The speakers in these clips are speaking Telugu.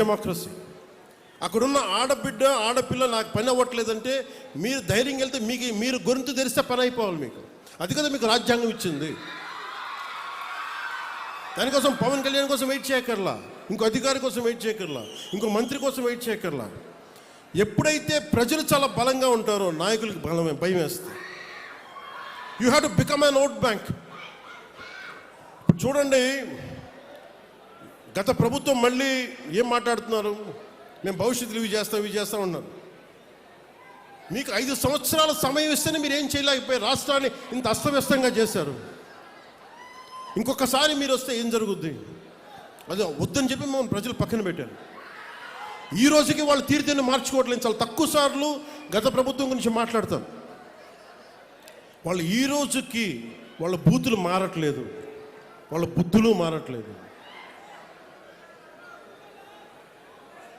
డెమోక్రసీ అక్కడున్న ఆడబిడ్డ ఆడపిల్ల నాకు పని అవ్వట్లేదంటే మీరు ధైర్యం వెళ్తే మీకు మీరు గొంతు తెరిస్తే పని అయిపోవాలి మీకు. అది కదా మీకు రాజ్యాంగం ఇచ్చింది. దానికోసం పవన్ కళ్యాణ్ కోసం వెయిట్ చేయకర్లా ఇంకో అధికారి కోసం వెయిట్ చేయకర్లా ఇంకో మంత్రి కోసం వెయిట్ చేయకర్లా ఎప్పుడైతే ప్రజలు చాలా బలంగా ఉంటారో నాయకులకు బలమే భయం వేస్తుంది. You have to become an vote bank చూడండి గత ప్రభుత్వం మళ్ళీ ఏం మాట్లాడుతున్నారు? మేము భవిష్యత్తులో ఇవి చేస్తాం ఇవి చేస్తాం ఉన్నారు మీకు ఐదు సంవత్సరాల సమయం ఇస్తేనే మీరు ఏం చేయలేకపోయారు రాష్ట్రాన్ని ఇంత అస్తవ్యస్తంగా చేశారు. ఇంకొకసారి మీరు వస్తే ఏం జరుగుద్ది? అదే వద్దని చెప్పి మమ్మల్ని ప్రజలు పక్కన పెట్టారు. ఈ రోజుకి వాళ్ళు తీర్థాన్ని మార్చుకోవట్లేదు. చాలా తక్కువ సార్లు గత ప్రభుత్వం గురించి మాట్లాడతారు. వాళ్ళు ఈ రోజుకి వాళ్ళ బూతులు మారట్లేదు. వాళ్ళ బుద్ధులు మారట్లేదు.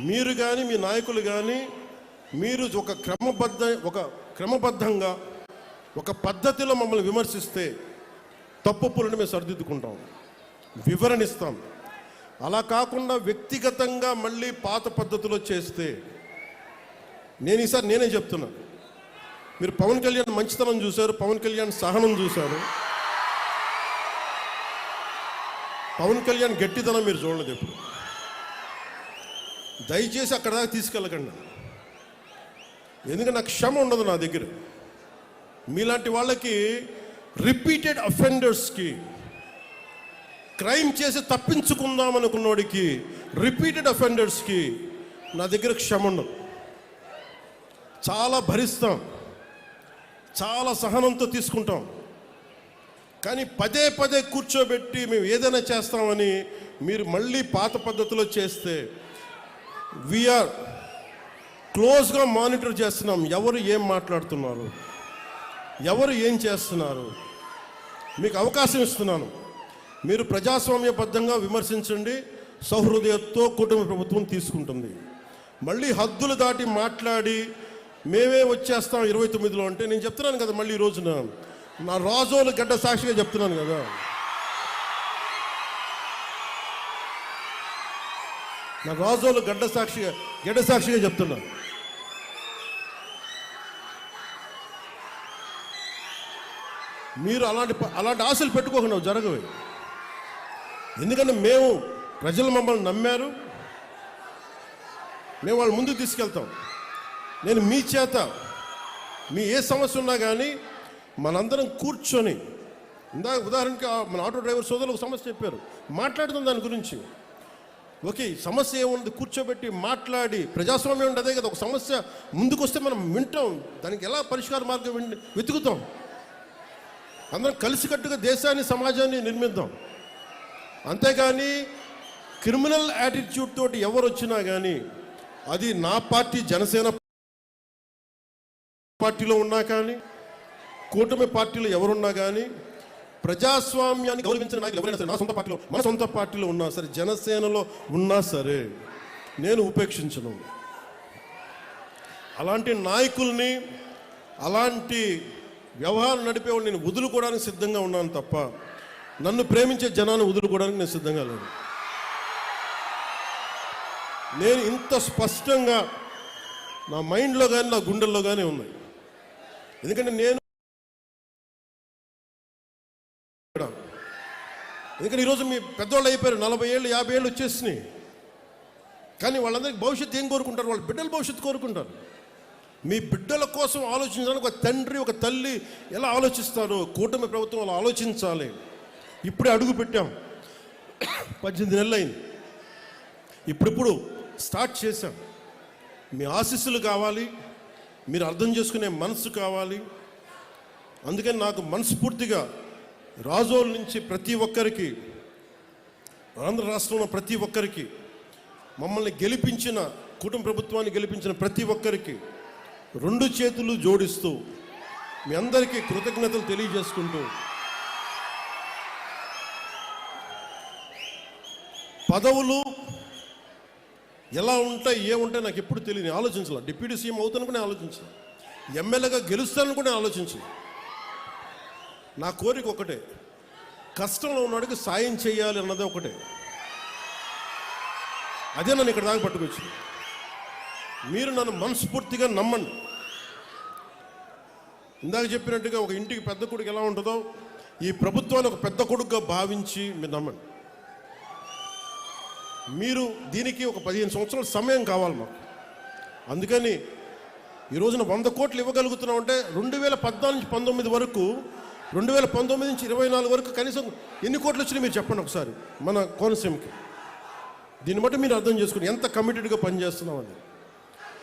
మీరు కానీ మీ నాయకులు కానీ మీరు ఒక క్రమబద్ధ ఒక క్రమబద్ధంగా ఒక పద్ధతిలో మమ్మల్ని విమర్శిస్తే తప్పు తప్పులను మేము సరిదిద్దుకుంటాం. వివరణిస్తాం అలా కాకుండా వ్యక్తిగతంగా మళ్ళీ పాత పద్ధతిలో చేస్తే నేను ఈసారి నేనే చెప్తున్నా. మీరు పవన్ కళ్యాణ్ మంచితనం చూశారు పవన్ కళ్యాణ్ సహనం చూశారు. పవన్ కళ్యాణ్ గట్టితనం మీరు చూడలేదు ఎప్పుడు. దయచేసి అక్కడ దాకా తీసుకెళ్ళకండి. ఎందుకంటే నాకు క్షమ ఉండదు నా దగ్గర. మీలాంటి వాళ్ళకి రిపీటెడ్ అఫెండర్స్కి క్రైమ్ చేసి తప్పించుకుందాం అనుకున్నోడికి రిపీటెడ్ అఫెండర్స్కి నా దగ్గర క్షమ ఉండదు. చాలా భరిస్తాం. చాలా సహనంతో తీసుకుంటాం. కానీ పదే పదే కూర్చోబెట్టి మేము ఏదైనా చేస్తామని మీరు మళ్ళీ పాత పద్ధతిలో చేస్తే వీఆర్ క్లోజ్గా మానిటర్ చేస్తున్నాం. ఎవరు ఏం మాట్లాడుతున్నారు? ఎవరు ఏం చేస్తున్నారు? మీకు అవకాశం ఇస్తున్నాను. మీరు ప్రజాస్వామ్యబద్ధంగా విమర్శించండి. సౌహృదయంతో కుటుంబ ప్రభుత్వం తీసుకుంటుంది. మళ్ళీ హద్దులు దాటి మాట్లాడి మేమే వచ్చేస్తాం ఇరవై తొమ్మిదిలో అంటే నేను చెప్తున్నాను కదా మళ్ళీ ఈ రోజున. నా రాజోలు గడ్డ సాక్షిగా చెప్తున్నాను కదా. నా రాజోలు గడ్డ సాక్షిగా గడ్డ సాక్షిగా చెప్తున్నా. మీరు అలాంటి అలాంటి ఆశలు పెట్టుకోకుండా జరగవు. ఎందుకంటే మేము ప్రజలు మమ్మల్ని నమ్మారు. మేము వాళ్ళ ముందుకు తీసుకెళ్తాం. నేను మీ చేత మీ ఏ సమస్య ఉన్నా కానీ మనందరం కూర్చొని ఇందాక ఉదాహరణకి మన ఆటో డ్రైవర్ సోదరులకు సమస్య చెప్పారు. మాట్లాడుతాం దాని గురించి. ఓకే సమస్య ఏముంది? కూర్చోబెట్టి మాట్లాడి. ప్రజాస్వామ్యం అంటే అదే కదా ఒక సమస్య ముందుకొస్తే మనం వింటాం. దానికి ఎలా పరిష్కార మార్గం వెతుకుతాం? అందరం కలిసికట్టుగా దేశాన్ని సమాజాన్ని నిర్మిద్దాం. అంతేగాని క్రిమినల్ యాటిట్యూడ్ తోటి ఎవరు వచ్చినా కానీ అది నా పార్టీ జనసేన పార్టీలో ఉన్నా కానీ కూటమి పార్టీలో ఎవరున్నా కానీ ప్రజాస్వామ్యాన్ని గౌరవించిన నాయకులు ఎవరైనా సరే నా సొంత పార్టీలో మన సొంత పార్టీలో ఉన్నా సరే జనసేనలో ఉన్నా సరే నేను ఉపేక్షించను. అలాంటి నాయకుల్ని అలాంటి వ్యవహారం నడిపేవాళ్ళు నేను వదులుకోవడానికి సిద్ధంగా ఉన్నాను తప్ప నన్ను ప్రేమించే జనాన్ని వదులుకోవడానికి నేను సిద్ధంగా లేను. నేను ఇంత స్పష్టంగా నా మైండ్లో కానీ నా గుండెల్లో కానీ ఉన్నాయి. ఎందుకంటే నేను ఎందుకంటే ఈరోజు మీ పెద్దవాళ్ళు అయిపోయారు నలభై ఏళ్ళు యాభై ఏళ్ళు వచ్చేసినాయి. కానీ వాళ్ళందరికీ భవిష్యత్తు ఏం కోరుకుంటారు? వాళ్ళ బిడ్డల భవిష్యత్తు కోరుకుంటారు. మీ బిడ్డల కోసం ఆలోచించడానికి ఒక తండ్రి ఒక తల్లి ఎలా ఆలోచిస్తారు కూటమి ప్రభుత్వం అలా ఆలోచించాలి. ఇప్పుడే అడుగు పెట్టాం. పద్దెనిమిది నెలలు అయింది. ఇప్పుడిప్పుడు స్టార్ట్ చేశాం. మీ ఆశీస్సులు కావాలి మీరు అర్థం చేసుకునే మనసు కావాలి. అందుకని నాకు మనస్ఫూర్తిగా రాజోల నుంచి ప్రతి ఒక్కరికి ఆంధ్ర రాష్ట్రంలో ప్రతి ఒక్కరికి మమ్మల్ని గెలిపించిన కుటుంబ ప్రభుత్వాన్ని గెలిపించిన ప్రతి ఒక్కరికి రెండు చేతులు జోడిస్తూ మీ అందరికీ కృతజ్ఞతలు తెలియజేసుకుంటూ పదవులు ఎలా ఉంటాయి ఏముంటాయి నాకు ఎప్పుడు తెలియదు ఆలోచించాలి. డిప్యూటీ సీఎం అవుతాను కూడా ఆలోచించాను ఎమ్మెల్యేగా గెలుస్తాను కూడా ఆలోచించాను నా కోరిక ఒకటే. కష్టంలో ఉన్నాడికి సాయం చేయాలి అన్నదే ఒకటే. అదే నన్ను ఇక్కడ దాకా పట్టుకొచ్చింది. మీరు నన్ను మనస్ఫూర్తిగా నమ్మండి. ఇందాక చెప్పినట్టుగా ఒక ఇంటికి పెద్ద కొడుకు ఎలా ఉంటుందో ఈ ప్రభుత్వాన్ని ఒక పెద్ద కొడుకుగా భావించి మీరు నమ్మండి. మీరు దీనికి ఒక పదిహేను సంవత్సరాల సమయం కావాలి మాకు. అందుకని ఈ రోజున వంద కోట్లు ఇవ్వగలుగుతున్నాం అంటే రెండు వేల పద్నాలుగు నుంచి పంతొమ్మిది వరకు రెండు వేల పంతొమ్మిది నుంచి ఇరవై నాలుగు వరకు కనీసం ఎన్ని కోట్లు వచ్చినాయి మీరు చెప్పండి ఒకసారి మన కోనసీమకి. దీన్ని బట్టి మీరు అర్థం చేసుకుని ఎంత కమిటెడ్గా పనిచేస్తున్నామని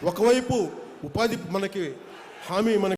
ఒకవైపు ఉపాధి మనకి హామీ మనకి